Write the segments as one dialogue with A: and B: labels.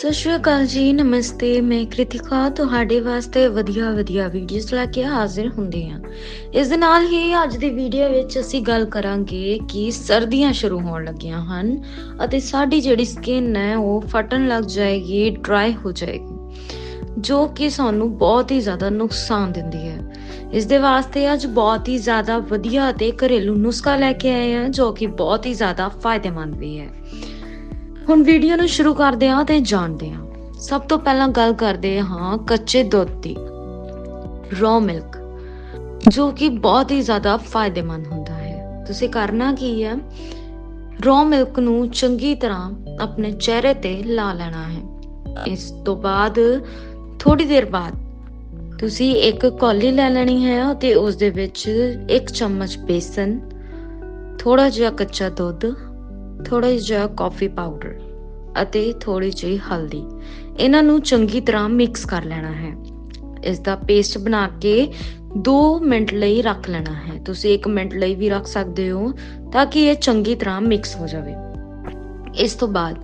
A: ਸਤਿ ਸ਼੍ਰੀ ਅਕਾਲ ਜੀ, ਨਮਸਤੇ, ਮੈਂ ਕ੍ਰਿਤਿਕਾ, ਤੁਹਾਡੇ ਵਾਸਤੇ ਵਧੀਆ ਵਧੀਆ ਵੀਡੀਓਜ਼ ਲੈ ਕੇ ਹਾਜ਼ਰ ਹੁੰਦੇ ਹਾਂ। ਇਸ ਦੇ ਨਾਲ ਹੀ ਅੱਜ ਦੀ ਵੀਡੀਓ ਵਿੱਚ ਅਸੀਂ ਗੱਲ ਕਰਾਂਗੇ ਕਿ ਸਰਦੀਆਂ ਸ਼ੁਰੂ ਹੋਣ ਲੱਗੀਆਂ ਹਨ ਅਤੇ ਸਾਡੀ ਜਿਹੜੀ ਸਕਿਨ ਹੈ, ਉਹ ਫਟਣ ਲੱਗ ਜਾਏਗੀ ਡਰਾਈ ਹੋ ਜਾਏਗੀ, ਜੋ ਕਿ ਸਾਨੂੰ ਬਹੁਤ ਹੀ ਜ਼ਿਆਦਾ ਨੁਕਸਾਨ ਦਿੰਦੀ ਹੈ। ਇਸ ਦੇ ਵਾਸਤੇ ਅੱਜ ਬਹੁਤ ਹੀ ਜ਼ਿਆਦਾ ਵਧੀਆ ਅਤੇ ਘਰੇਲੂ ਨੁਸਖਾ ਲੈ ਕੇ ਆਏ ਹਾਂ, ਜੋ ਕਿ ਬਹੁਤ ਹੀ ਜ਼ਿਆਦਾ ਫਾਇਦੇਮੰਦ ਵੀ ਹੈ। ਹੁਣ ਵੀਡੀਓ ਨੂੰ ਸ਼ੁਰੂ ਕਰਦੇ ਹਾਂ ਤੇ ਜਾਣਦੇ ਹਾਂ। ਸਭ ਤੋਂ ਪਹਿਲਾਂ ਗੱਲ ਕਰਦੇ ਹਾਂ ਕੱਚੇ ਦੁੱਧ ਦੀ। ਰॉ ਮਿਲਕ ਜੋ ਕਿ ਬਹੁਤ ਹੀ ਜ਼ਿਆਦਾ ਫਾਇਦੇਮੰਦ ਹੁੰਦਾ ਹੈ। ਤੁਸੀਂ ਕਰਨਾ ਕੀ ਹੈ? ਰॉ ਮਿਲਕ ਨੂੰ ਚੰਗੀ ਤਰ੍ਹਾਂ ਆਪਣੇ ਚਿਹਰੇ ਤੇ ਲਾ ਲੈਣਾ ਹੈ। ਇਸ ਤੋਂ ਬਾਅਦ ਥੋੜੀ ਦੇਰ ਬਾਅਦ ਤੁਸੀਂ ਇੱਕ ਕੌਲੀ ਲੈ ਲੈਣੀ ਹੈ ਤੇ ਉਸ ਦੇ ਵਿੱਚ ਇੱਕ ਚਮਚ ਬੇਸਨ ਥੋੜਾ ਜਿਹਾ ਕੱਚਾ ਦੁੱਧ ਥੋੜਾ ਜਿਹਾ ਕਾਫੀ ਪਾਊਡਰ ਅਤੇ ਥੋੜੀ ਜਿਹੀ ਹਲਦੀ। ਇਹਨਾਂ ਨੂੰ ਚੰਗੀ ਤਰ੍ਹਾਂ ਮਿਕਸ ਕਰ ਲੈਣਾ ਹੈ। ਇਸ ਦਾ ਪੇਸਟ ਬਣਾ ਕੇ 2 ਮਿੰਟ ਲਈ ਰੱਖ ਲੈਣਾ ਹੈ। ਤੁਸੀਂ 1 ਮਿੰਟ ਲਈ ਵੀ ਰੱਖ ਸਕਦੇ ਹੋ ਤਾਂ ਕਿ ਇਹ ਚੰਗੀ ਤਰ੍ਹਾਂ ਮਿਕਸ ਹੋ ਜਾਵੇ। ਇਸ ਤੋਂ ਬਾਅਦ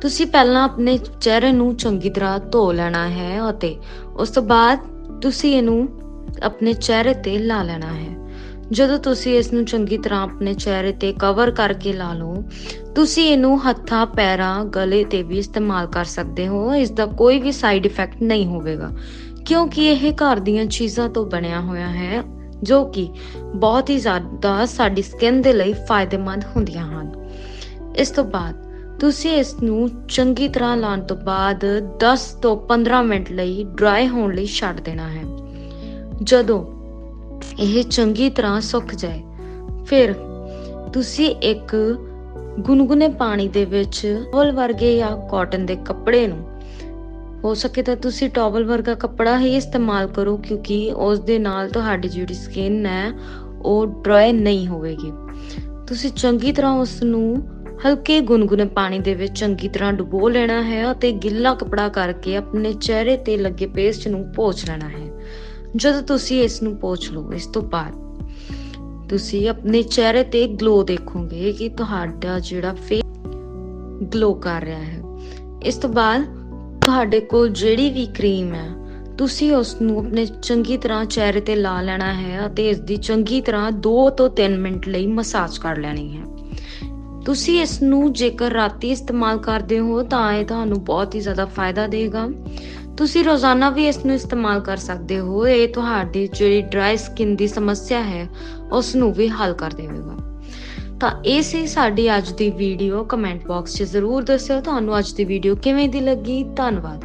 A: ਤੁਸੀਂ ਪਹਿਲਾਂ ਆਪਣੇ ਚਿਹਰੇ ਨੂੰ ਚੰਗੀ ਤਰ੍ਹਾਂ ਧੋ ਲੈਣਾ ਹੈ ਅਤੇ ਉਸ ਤੋਂ ਬਾਅਦ ਤੁਸੀਂ ਇਹਨੂੰ ਆਪਣੇ ਚਿਹਰੇ ਤੇ ਲਾ ਲੈਣਾ ਹੈ। ਜਦੋਂ ਤੁਸੀਂ ਇਸ ਨੂੰ ਚੰਗੀ ਤਰ੍ਹਾਂ ਆਪਣੇ ਚਿਹਰੇ ਤੇ ਕਵਰ ਕਰਕੇ ਲਾ ਲਓ, ਤੁਸੀਂ ਇਹਨੂੰ ਹੱਥਾਂ, ਪੈਰਾਂ, ਗਲੇ ਤੇ ਵੀ ਇਸਤੇਮਾਲ ਕਰ ਸਕਦੇ ਹੋ। ਇਸ ਦਾ ਕੋਈ ਵੀ ਸਾਈਡ ਇਫੈਕਟ ਨਹੀਂ ਹੋਵੇਗਾ। ਕਿਉਂਕਿ ਇਹ ਘਰ ਦੀਆਂ ਚੀਜ਼ਾਂ ਤੋਂ ਬਣਿਆ ਹੋਇਆ ਹੈ, ਜੋ ਕਿ ਬਹੁਤ ਹੀ ਜ਼ਿਆਦਾ ਸਾਡੀ ਸਕਿਨ ਦੇ ਲਈ ਫਾਇਦੇਮੰਦ ਹੁੰਦੀਆਂ ਹਨ। ਇਸ ਤੋਂ ਬਾਅਦ ਤੁਸੀਂ ਇਸ ਨੂੰ ਚੰਗੀ ਤਰ੍ਹਾਂ ਲਾਉਣ ਤੋਂ ਬਾਅਦ 10 ਤੋਂ 15 ਮਿੰਟ ਲਈ ਡਰਾਈ ਹੋਣ ਲਈ ਛੱਡ ਦੇਣਾ ਹੈ। ਜਦੋਂ ਇਹ ਚੰਗੀ ਤਰ੍ਹਾਂ ਸੁੱਕ ਜਾਏ। ਫਿਰ ਤੁਸੀਂ ਇੱਕ ਗੁਨਗੁਨੇ ਪਾਣੀ ਦੇ ਵਿੱਚ ਟਾਵਲ ਵਰਗੇ ਜਾਂ ਕਾਟਨ ਦੇ ਕੱਪੜੇ ਨੂੰ, ਹੋ ਸਕੇ ਤਾਂ ਤੁਸੀਂ ਟਾਵਲ ਵਰਗਾ ਕੱਪੜਾ ਹੀ ਇਸਤੇਮਾਲ ਕਰੋ ਕਿਉਂਕਿ ਉਸ ਦੇ ਨਾਲ ਤੁਹਾਡੀ ਜਿਹੜੀ ਸਕਿਨ ਹੈ ਉਹ ਡਰਾਈ ਨਹੀਂ ਹੋਵੇਗੀ। ਤੁਸੀਂ ਚੰਗੀ ਤਰ੍ਹਾਂ ਉਸ ਨੂੰ ਹਲਕੇ ਗੁਨਗੁਨੇ ਪਾਣੀ ਦੇ ਵਿੱਚ ਚੰਗੀ ਤਰ੍ਹਾਂ ਡੁਬੋ ਲੈਣਾ ਹੈ ਅਤੇ ਗਿੱਲਾ ਕਪੜਾ ਕਰਕੇ ਆਪਣੇ ਚਿਹਰੇ ਤੇ ਲੱਗੇ ਪੇਸਟ ਨੂੰ ਪੋਛ ਲੈਣਾ ਹੈ। ਜਦੋਂ ਤੁਸੀਂ ਇਸ ਨੂੰ ਪੋਛ ਲਓ, ਇਸ ਤੋਂ ਬਾਅਦ ਤੁਸੀਂ ਆਪਣੇ ਚਿਹਰੇ ਤੇ ਗਲੋ ਦੇਖੋਗੇ ਕਿ ਤੁਹਾਡਾ ਜਿਹੜਾ ਫੇਸ ਗਲੋ ਕਰ ਰਿਹਾ ਹੈ। ਇਸ ਤੋਂ ਬਾਅਦ ਤੁਹਾਡੇ ਕੋਲ ਜਿਹੜੀ ਵੀ ਕਰੀਮ ਹੈ, ਤੁਸੀਂ ਉਸ ਨੂੰ ਆਪਣੇ ਚੰਗੀ ਤਰ੍ਹਾਂ ਚਿਹਰੇ ਤੇ ਲਾ ਲੈਣਾ ਹੈ ਅਤੇ ਇਸ ਦੀ ਚੰਗੀ ਤਰ੍ਹਾਂ 2 ਤੋਂ 3 ਮਿੰਟ ਲਈ ਮਸਾਜ ਕਰ ਲੈਣੀ ਹੈ। ਤੁਸੀਂ ਇਸ ਨੂੰ ਜੇਕਰ ਰਾਤੀ ਇਸਤੇਮਾਲ ਕਰਦੇ ਹੋ, ਤਾਂ ਇਹ ਤੁਹਾਨੂੰ ਬਹੁਤ ਹੀ ਜ਼ਿਆਦਾ ਫਾਇਦਾ ਦੇਗਾ। ਤੁਸੀਂ ਰੋਜ਼ਾਨਾ ਵੀ ਇਸ ਨੂੰ ਇਸਤੇਮਾਲ ਕਰ ਸਕਦੇ ਹੋ। ਇਹ ਤੁਹਾਡੀ ਜਿਹੜੀ ਡਰਾਈ ਸਕਿਨ ਦੀ ਸਮੱਸਿਆ ਹੈ ਉਸ ਨੂੰ ਵੀ ਹੱਲ ਕਰ ਦੇਵੇਗਾ। ਤਾਂ ਇਹ ਸੀ ਸਾਡੀ ਅੱਜ ਦੀ ਵੀਡੀਓ ਕਮੈਂਟ ਬਾਕਸ 'ਚ ਜ਼ਰੂਰ ਦੱਸਿਓ ਤੁਹਾਨੂੰ ਅੱਜ ਦੀ ਵੀਡੀਓ ਕਿਵੇਂ ਦੀ ਲੱਗੀ। ਧੰਨਵਾਦ।